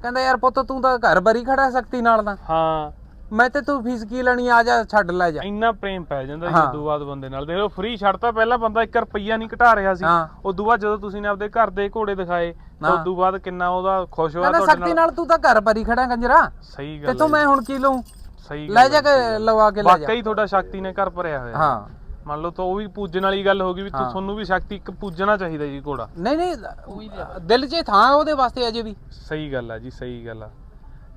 ਕਹਿੰਦਾ ਯਾਰ ਪੁੱਤ ਤੂੰ ਤਾਂ ਘਰ ਬਰੀ ਖੜਾ ਸ਼ਕਤੀ ਨਾਲ ਦਾ ਹਾਂ। ਮੈਂ ਤੇ ਤੂੰ ਫੀਸ ਕੀ ਲੈਣੀ ਆ? ਜਾ ਛੱਡ ਲੈ ਜਾ। ਇੰਨਾ ਪ੍ਰੇਮ ਪੈ ਜਾਂਦਾ ਜੀ। ਉਦੋਂ ਬਾਅਦ ਬੰਦੇ ਨਾਲ। ਦੇਖ ਲਓ ਫ੍ਰੀ ਛੱਡਤਾ ਪਹਿਲਾਂ ਬੰਦਾ 1 ਰੁਪਈਆ ਨਹੀਂ ਘਟਾ ਰਿਹਾ ਸੀ। ਉਦੋਂ ਬਾਅਦ ਜਦੋਂ ਤੁਸੀਂ ਨੇ ਆਪਦੇ ਘਰ ਦੇ ਘੋੜੇ ਦਿਖਾਏ ਤਾਂ। ਉਦੋਂ ਬਾਅਦ ਕਿੰਨਾ ਉਹਦਾ ਖੁਸ਼ ਹੋਇਆ ਤੁਹਾਡੇ ਸ਼ਕਤੀ ਨਾਲ? ਨਾਲ ਤੂੰ ਤਾਂ ਘਰ ਬਰੀ ਖੜਾ ਕੰਜਰਾ। ਸਹੀ ਤੇ ਗੱਲ ਤੂੰ ਹੈ ਮੈਂ ਹੁਣ ਕੀ ਲਊ? ਸਹੀ ਲੈ ਜਾ ਕੇ ਲਵਾ ਕੇ ਲੈ ਜਾ। ਵਾਕਈ ਤੁਹਾਡਾ ਸ਼ਕਤੀ ਨੇ ਘਰ ਭਰਿਆ ਹੋਇਆ। ਹਾਂ। ਮੰਨ ਲਓ ਤਾਂ ਉਹ ਵੀ ਪੂਜਣ ਵਾਲੀ ਗੱਲ ਹੋ ਗਈ ਵੀ ਤੁ- ਤੁਹਾਨੂੰ ਵੀ ਸ਼ਕਤੀ ਇੱਕ ਪੂਜਣਾ ਚਾਹੀਦਾ ਜੀ ਘੋੜਾ। ਨਹੀਂ ਨਹੀਂ ਦਿਲ 'ਚ ਥਾਂ ਉਹਦੇ ਵਾਸਤੇ ਅਜੇ ਵੀ। ਸਹੀ ਗੱਲ ਆ ਜੀ ਸਹੀ ਗੱਲ ਆ।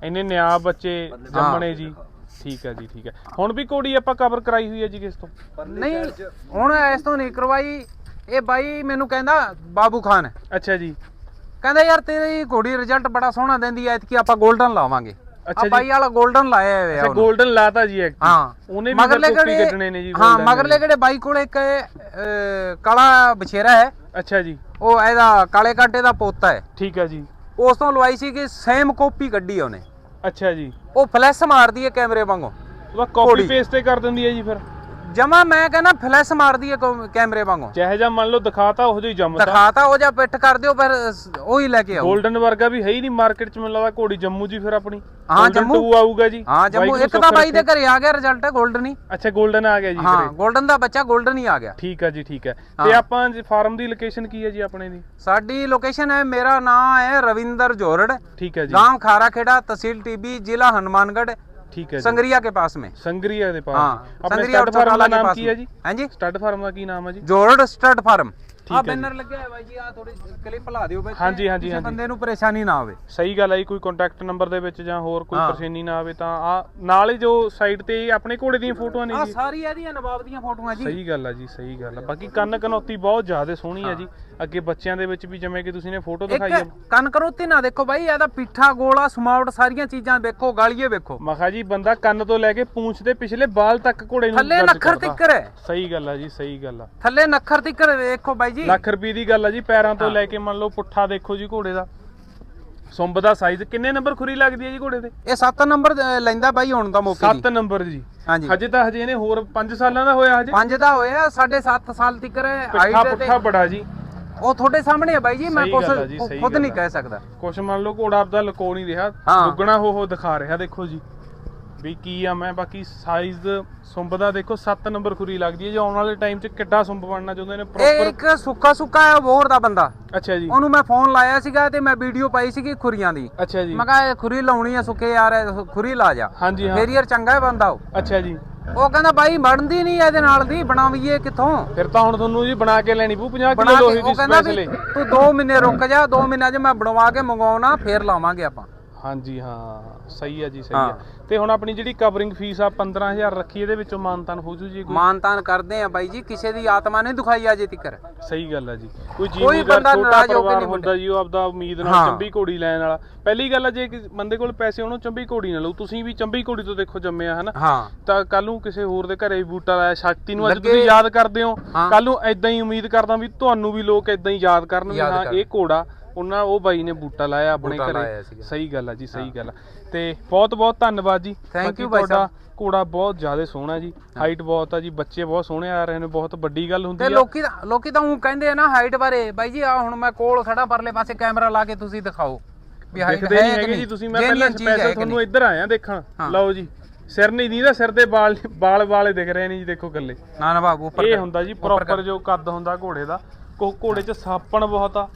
ਇੰਨੇ ਨਿਆ ਬੱਚੇ ਜੰਮਣੇ ਜੀ। ਠੀਕ ਆ ਜੀ ਠੀਕ ਆ। ਹੁਣ ਵੀ ਘੋੜੀ ਆਪਾਂ ਕਵਰ ਕਰਾਈ ਹੋਈ ਹੈ ਜੀ ਕਿਸ ਤੋਂ? ਨਹੀਂ ਹੁਣ ਇਸ ਤੋਂ ਨਹੀਂ ਕਰਵਾਈ। ਇਹ ਬਾਈ ਮੈਨੂੰ ਕਹਿੰਦਾ ਬਾਬੂ ਖਾਨ। ਅੱਛਾ ਜੀ। ਕਹਿੰਦਾ ਯਾਰ ਤੇਰੀ ਘੋੜੀ ਰਿਜ਼ਲਟ ਬੜਾ ਸੋਹਣਾ ਦਿੰਦੀ ਐ ਕਿ ਆਪਾਂ 골ਡਨ ਲਾਵਾਂਗੇ। ਆ ਜੀ। ਬਾਈ ਵਾਲਾ 골ਡਨ ਲਾਇਆ ਹੋਇਆ ਅੱਛਾ। 골ਡਨ ਲਾਤਾ ਜੀ ਐਕਟ ਹਾਂ। ਉਹਨੇ ਵੀ ਕਾਪੀ ਕੱਢਣੇ ਨੇ ਜੀ ਹਾਂ ਮਗਰਲੇ। ਕਿਹੜੇ? ਬਾਈ ਕੋਲ ਇੱਕ ਕਾਲਾ ਬਛੇਰਾ ਹੈ। ਅੱਛਾ ਜੀ। ਉਹ ਇਹਦਾ ਕਾਲੇ ਕਾਂਟੇ ਦਾ ਪੋਤਾ ਹੈ। ਠੀਕ ਆ ਜੀ। ਉਸ ਤੋਂ ਲਵਾਈ ਸੀ ਕਿ ਸੇਮ ਕਾਪੀ ਕੱਢੀ ਉਹਨੇ। ਅੱਛਾ ਜੀ। ਉਹ ਫਲੈਸ਼ ਮਾਰਦੀ ਹੈ ਕੈਮਰੇ ਵਾਂਗੂ। ਉਹਦਾ ਕਾਪੀ। ਪੇਸਟ ਤੇ ਕਰ ਦਿੰਦੀ ਹੈ ਜੀ ਫਿਰ। ਜਮਾ ਮੈਂ ਕਹਿੰਦਾ ਫਲੈਸ਼ ਮਾਰਦੀ ਹੈ ਕੈਮਰੇ ਵਾਂਗੂ। ਜਿਹੇ ਜਾਂ ਮੰਨ ਲਓ ਦਿਖਾਤਾ ਉਹੋ ਜਿਹੀ ਜੰਮਤਾ ਦਿਖਾਤਾ ਉਹ ਜਾਂ ਪਿੱਠ ਕਰ ਦਿਓ ਪਰ ਸ- ਉਹੀ ਲੈ ਕੇ ਆਓ। 골ਡਨ ਵਰਗਾ ਵੀ ਹੈ ਹੀ ਨਹੀਂ ਮਾਰਕੀਟ 'ਚ ਮੈਨੂੰ ਘੋੜੀ ਜੰਮੂ ਜੀ ਫਿਰ ਆਪਣੀ। ਹਾਂ, ਜੰਮੂ। two ਆਊਗਾ ਜੀ। ਹਾਂ ਜੰਮੂ। ਇੱਕ ਤਾਂ ਬਾਈ ਦੇ ਘਰੇ ਆ ਗਿਆ ਰਿਜ਼ਲਟ 골ਡਨ ਹੀ। ਅੱਛਾ 골ਡਨ ਆ ਗਿਆ ਜੀ ਹਾਂ 골ਡਨ ਦਾ ਬੱਚਾ 골ਡਨ ਹੀ ਆ ਗਿਆ। ਠੀਕ ਆ ਜੀ ਠੀਕ ਹੈ ਤੇ ਹਾਂ। ਆਪਾਂ ਫਾਰਮ ਦੀ ਲੋਕੇਸ਼ਨ ਕੀ ਹੈ ਜੀ ਆਪਣੇ ਦੀ? ਸਾਡੀ ਲੋਕੇਸ਼ਨ ਹੈ ਮੇਰਾ ਨਾਂ ਹੈ ਰਵਿੰਦਰ ਜੋਰੜ। ਠੀਕ ਹੈ ਜੀ। ਗਾਂਵ ਖਾਰਾ ਖੇੜਾ ਤਹਿਸੀਲ ਟੀਬੀ ਜ਼ਿਲ੍ਹਾ ਹਨੂਮਾਨਗੜ੍ਹ। ਠੀਕ ਹੈ ਜੀ संगरिया के पास में ਸੰਗਰੀਆ ਦੇ ਪਾਸ हाँ ਆਪਣੇ संगरिया ਸਟੱਡ और ਫਾਰਮ ਦਾ चौटाला के ਨਾਮ पास ਕੀ ਹੈ में ਜੀ हाँ जी ਸਟੱਡ ਫਾਰਮ ਦਾ ਕੀ ਨਾਮ ਹੈ ਜੀ ਜੋਰੜ ਸਟੱਡ ਫਾਰਮ ਠੀਕ ਆ ਹੈ ਬੈਨਰ ਲੱਗਿਆ ਹੈ ਬਾਈ ਜੀ ਆ ਥੋੜੀ ਕਲਿੱਪ ਲਾ ਦਿਓ ਬਾਈ ਹਾਂਜੀ, ਹਾਂਜੀ, ਕਿਸੇ ਹਾਂਜੀ। ਬੰਦੇ ਨੂੰ ਪਰੇਸ਼ਾਨੀ ਨਾ ਹੋਵੇ ਸਹੀ ਗੱਲ ਹੈ ਜੀ ਕੋਈ ਕੰਟੈਕਟ ਨੰਬਰ ਦੇ ਵਿੱਚ ਜਾਂ ਹੋਰ ਕੋਈ ਹਾਂ। ਪਰੇਸ਼ਾਨੀ ਨਾ ਆਵੇ ਤਾਂ ਆ ਨਾਲ ਹੀ ਜੋ ਸਾਈਟ ਤੇ ਆਪਣੇ ਘੋੜੇ ਦੀਆਂ ਫੋਟੋਆਂ ਨੇ ਆ ਜੀ ਸਾਰੀ ਇਹਦੀਆਂ ਨਵਾਬ ਦੀਆਂ ਫੋਟੋਆਂ ਜੀ ਸਹੀ ਗੱਲ ਆ ਜੀ ਸਹੀ ਗੱਲ ਆ ਬਾਕੀ ਕੰਨ ਕਨੌਤੀ ਬਹੁਤ ਜ਼ਿਆਦਾ ਸੋਹਣੀ ਆ ਜੀ ਅੱਗੇ ਬੱਚਿਆਂ ਦੇ ਵਿੱਚ ਵੀ ਜਿਵੇਂ ਕਿ ਤੁਸੀਂ ਨੇ ਫੋਟੋ ਦਿਖਾਈ ਆ। ਇੱਕ ਕੰਨ ਕਰੋਤੀ ਨਾ ਦੇਖੋ ਬਾਈ ਇਹਦਾ ਪਿੱਠਾ ਗੋਲਾ ਸਮਾਵਟ ਸਾਰੀਆਂ ਚੀਜ਼ਾਂ ਵੇਖੋ ਗਾਲੀਏ ਵੇਖੋ। ਮਖਾ ਜੀ ਬੰਦਾ ਕੰਨ ਤੋਂ ਲੈ ਕੇ ਪੂੰਛ ਦੇ ਪਿਛਲੇ ਬਾਲ ਤੱਕ ਘੋੜੇ ਨੂੰ ਥੱਲੇ ਨੱਖਰ ਕਰਦਾ। ਤਿੱਕਰ ਹੈ। ਸਹੀ ਗੱਲ ਆ ਜੀ ਸਹੀ ਗੱਲ ਆ। ਥੱਲੇ ਨੱਖਰ ਤਿੱਕਰ ਵੇਖੋ ਬਾਈ ਜੀ। ਲੱਖ ਰੁਪਏ ਦੀ ਗੱਲ ਆ ਜੀ ਪੈਰਾਂ ਤੋਂ ਲੈ ਕੇ ਮੰਨ ਲਓ ਪੁੱਠਾ ਦੇਖੋ ਜੀ ਘੋੜੇ ਦਾ। ਸੁੰਬ ਦਾ ਸਾਈਜ਼ ਕਿੰਨੇ ਨੰਬਰ ਖੁਰੀ ਲੱਗਦੀ ਹੈ ਜੀ ਘੋੜੇ ਤੇ? ਇਹ 7 ਨੰਬਰ ਅ, ਲੈਂਦਾ ਬਾਈ ਹੁਣ ਦਾ ਮੌਕੇ ਦੀ। 7 ਨੰਬਰ ਜੀ। ਹਾਂਜੀ। ਹਜੇ ਤਾਂ ਹਜੇ ਇਹਨੇ ਹੋਰ 5 ਸਾਲਾਂ ਦਾ ਹੋਇਆ ਹਜੇ। ਪੰਜ ਦਾ ਹੋਇਆ 7.5 ਸਾਲ ਤਿੱਕਰ ਹੈ ਪਿੱਠਾ ਹਾਈਟ ਤੇ ਪੁੱਠਾ ਬੜਾ ਜੀ। ਉਹ ਤੁਹਾਡੇ ਸਾਹਮਣੇ ਹੈ ਬਾਈ ਜੀ ਮੈਂ ਸਹੀ ਕੁਛ ਗੱਲ ਆ ਜੀ, ਸਹੀ ਖੁਦ ਗੱਲ ਨਹੀਂ ਆ। ਕਹਿ ਸਕਦਾ। ਕੁਛ ਮੰਨ ਲਓ ਘੋੜਾ ਆਪਦਾ ਲਕੋ ਨਹੀਂ ਰਿਹਾ ਹਾਂ। ਦੁੱਗਣਾ ਹੋ ਹੋ ਦਿਖਾ ਰਿਹਾ ਦੇਖੋ ਜੀ। ਵੀ ਕੀ ਆ ਮੈਂ ਬਾਕੀ ਸਾਈਜ਼ ਸੁੰਬ ਦਾ ਦੇਖੋ 7 ਨੰਬਰ ਖੁਰੀ ਲੱਗਦੀ ਹੈ ਜੇ ਆਉਣ ਵਾਲੇ ਟਾਈਮ 'ਚ ਕਿੱਡਾ ਸੁੰਬ ਬਣਨਾ ਚਾਹੁੰਦੇ ਨੇ ਇਹ ਪ੍ਰੋਪਰ ਇੱਕ ਸੁੱਕਾ ਸੁੱਕਾ ਹੈ ਬੋਰ ਦਾ ਬੰਦਾ। ਅੱਛਾ ਜੀ। ਉਹਨੂੰ ਮੈਂ ਫੋਨ ਲਾਇਆ ਸੀਗਾ ਤੇ ਮੈਂ ਵੀਡੀਓ ਪਾਈ ਸੀਗੀ ਖੁਰੀਆਂ ਦੀ। ਅੱਛਾ ਜੀ। ਮੈਂ ਕਿਹਾ ਇਹ ਖੁਰੀ ਲਾਉਣੀ ਆ ਸੁੱਕੇ ਯਾਰ ਇਹ ਖੁਰੀ ਲਾ ਜਾ। ਹਾਂਜੀ ਹਾਂ। ਫੇਰ ਯਾਰ ਚੰਗਾ ਹੈ ਬੰਦਾ ਉਹ। ਅੱਛਾ ਜੀ। ਉਹ ਕਹਿੰਦਾ ਬਾਈ ਬਣਦੀ ਨਹੀਂ ਇਹਦੇ ਨਾਲ ਦੀ ਬਣਾਵੀਏ ਕਿੱਥੋਂ? ਫਿਰ ਤਾਂ ਹੁਣ ਤੁਹਾਨੂੰ ਜੀ ਬਣਾ ਕੇ ਲੈਣੀ ਪਊ 50 ਬਣਾ ਕਿਲੋ ਕੇ ਲੋਹੇ ਦੀ ਉਹ ਕਹਿੰਦਾ ਵੀ ਸਪੈਸ਼ਲ ਤੂੰ 2 ਮਹੀਨੇ ਰੁਕ ਜਾ 2 ਮਹੀਨਿਆਂ 'ਚ ਮੈਂ ਬਣਵਾ ਕੇ ਮੰਗਵਾਉਣਾ ਫੇਰ ਲਾਵਾਂਗੇ ਆਪਾਂ। ਹਾਂਜੀ ਹਾਂ ਸਹੀ ਹੈ ਜੀ ਸਹੀ ਹਾਂ। ਹੈ। ਤੇ ਹੁਣ ਆਪਣੀ ਜਿਹੜੀ ਕਵਰਿੰਗ ਫੀਸ ਆ 15000 ਰੱਖੀ ਇਹਦੇ ਵਿੱਚੋਂ ਮਾਨਤਾਨ ਹੋ ਜੂ ਜੀ ਕੋਈ? ਮਾਨਤਾਨ ਕਰਦੇ ਆ ਬਾਈ ਜੀ ਕਿਸੇ ਦੀ ਆਤਮਾ ਨਹੀਂ ਦੁਖਾਈ ਅਜੇ ਤੱਕਰ। ਸਹੀ ਗੱਲ ਹੈ ਜੀ। ਕੋਈ ਕੋਈ ਬੰਦਾ ਛੋਟਾ ਨਾਰਾਜ਼ ਹੋ ਕੇ ਪਰਿਵਾਰ ਨਹੀਂ ਹੁੰਦਾ ਜੀ ਉਹ ਆਪਦਾ ਉਮੀਦ ਨਾਲ। ਚੰਬੀ ਘੋੜੀ ਲੈਣ ਵਾਲਾ। ਪਹਿਲੀ ਗੱਲ ਹੈ ਜੇ ਕਿਸੇ ਬੰਦੇ ਕੋਲ ਪੈਸੇ ਹੋਣ ਉਹ ਚੰਬੀ ਘੋੜੀ ਨਾ ਲਓ ਤੁਸੀਂ ਵੀ ਚੰਬੀ ਘੋੜੀ ਤੋਂ ਦੇਖੋ ਜੰਮਿਆ ਹਨਾ? ਹਾਂ। ਤਾਂ ਕੱਲ ਨੂੰ ਕਿਸੇ ਹੋਰ ਦੇ ਘਰੇ ਵੀ ਬੂਟਾ ਲਾਇਆ ਸ਼ਕਤੀ ਨੂੰ ਅੱਜ ਲੱਗੇ- ਤੁਸੀਂ ਯਾਦ ਕਰਦੇ ਹੋ। ਹਾਂ। ਕੱਲ ਨੂੰ ਐਦਾਂ ਹੀ ਉਮੀਦ ਕਰਦਾ ਵੀ ਤੁਹਾਨੂੰ ਵੀ ਲੋਕ ਐਦਾਂ ਹੀ ਯਾਦ ਕਰਨ ਵੀ ਯਾਦ ਹਾਂ ਕਰਨ। ਇਹ ਘੋੜਾ ਉਹਨਾਂ ਉਹ ਬਾਈ ਨੇ ਬੂਟਾ ਲਾਇਆ ਆਪਣੇ ਬੂਟਾ ਲਾਇਆ ਘਰੇ ਸੀਗਾ। ਸਹੀ ਗੱਲ ਆ ਜੀ ਸਹੀ ਗੱਲ ਆ। ਤੇ ਬਹੁਤ ਬਹੁਤ ਧੰਨਵਾਦ ਜੀ। Thank ਬਾਕੀ you ਭਾਈ ਤੁਹਾਡਾ ਘੋੜਾ ਬਹੁਤ ਜ਼ਿਆਦਾ ਸੋਹਣਾ ਜੀ। ਹਾਈਟ ਬਹੁਤ ਆ ਜੀ। ਬੱਚੇ ਬਹੁਤ ਸੋਹਣੇ ਆ ਰਹੇ ਨੇ ਬਹੁਤ ਵੱਡੀ ਗੱਲ ਹੁੰਦੀ ਤੇ ਆ। ਲੋਕੀ ਤਾਂ ਲੋਕੀ ਤਾਂ ਉਹ ਕਹਿੰਦੇ ਆ ਨਾ ਹਾਈਟ ਬਾਰੇ ਬਾਈ ਜੀ ਆ ਹੁਣ ਮੈਂ ਕੋਲ ਖੜਾ ਪਰਲੇ ਪਾਸੇ ਕੈਮਰਾ ਲਾ ਕੇ ਤੁਸੀਂ ਦਿਖਾਓ। ਵੀ ਹਾਈਟ ਦੇਖਦੇ ਹੈ ਨਹੀਂ ਕਿ ਹੈਗੇ ਜੀ ਨਹੀਂ? ਤੁਸੀਂ। ਮੈਂ ਪਹਿਲਾਂ Genuine ਚੀਜ਼ ਹੈ ਸਪੈਸ਼ਲ ਕਿ ਤੁਹਾਨੂੰ ਨਹੀਂ? ਇੱਧਰ ਆਇਆ ਦੇਖਣ। ਹਾਂ। ਲਓ ਜੀ। ਸਿਰ ਨਹੀਂ ਦੀਦਾ ਸਿਰ ਦੇ ਵਾਲ ਵਾਲ ਵਾਲੇ ਦਿਖ ਰਹੇ ਨੇ ਜੀ ਦੇਖੋ ਗੱਲੇ ਨਾ ਨਾ ਬਾਬੂ ਉੱਪਰ ਇਹ। ਹੁੰਦਾ ਜੀ ਪ੍ਰੋਪਰ। ਜੋ ਕੱਦ ਹੁੰਦਾ ਘੋੜੇ ਦਾ ਕੋ ਘੋੜੇ 'ਚ ਸਾਪਣ ਬਹੁਤ ਆ।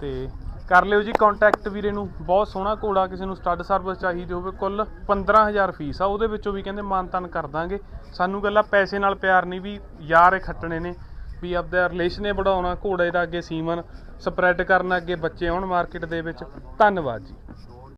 ਤੇ ਕਰ ਲਿਓ ਜੀ ਕੰਟੈਕਟ ਵੀਰੇ ਨੂੰ। ਬਹੁਤ ਸੋਹਣਾ ਘੋੜਾ ਕਿਸੇ ਨੂੰ ਸਟੱਡ ਸਰਵਿਸ ਚਾਹੀਦੀ ਹੋਵੇ, ਕੁੱਲ 15000 ਫੀਸ ਆ, ਉਹਦੇ ਵਿੱਚੋਂ ਵੀ ਕਹਿੰਦੇ ਮਾਨਤਨ ਕਰ ਦਾਂਗੇ। ਸਾਨੂੰ ਗੱਲਾਂ ਪੈਸੇ ਨਾਲ ਪਿਆਰ ਨਹੀਂ ਵੀ ਯਾਰ ਇਹ ਖੱਟਣੇ ਨੇ, ਵੀ ਆਪਦਾ ਰਿਲੇਸ਼ਨ ਇਹ ਵਧਾਉਣਾ ਘੋੜੇ ਦਾ ਅੱਗੇ ਸੀਮਨ ਸਪਰੈਡ ਕਰਨ, ਅੱਗੇ ਬੱਚੇ ਆਉਣ ਮਾਰਕੀਟ ਦੇ ਵਿੱਚ। ਧੰਨਵਾਦ ਜੀ।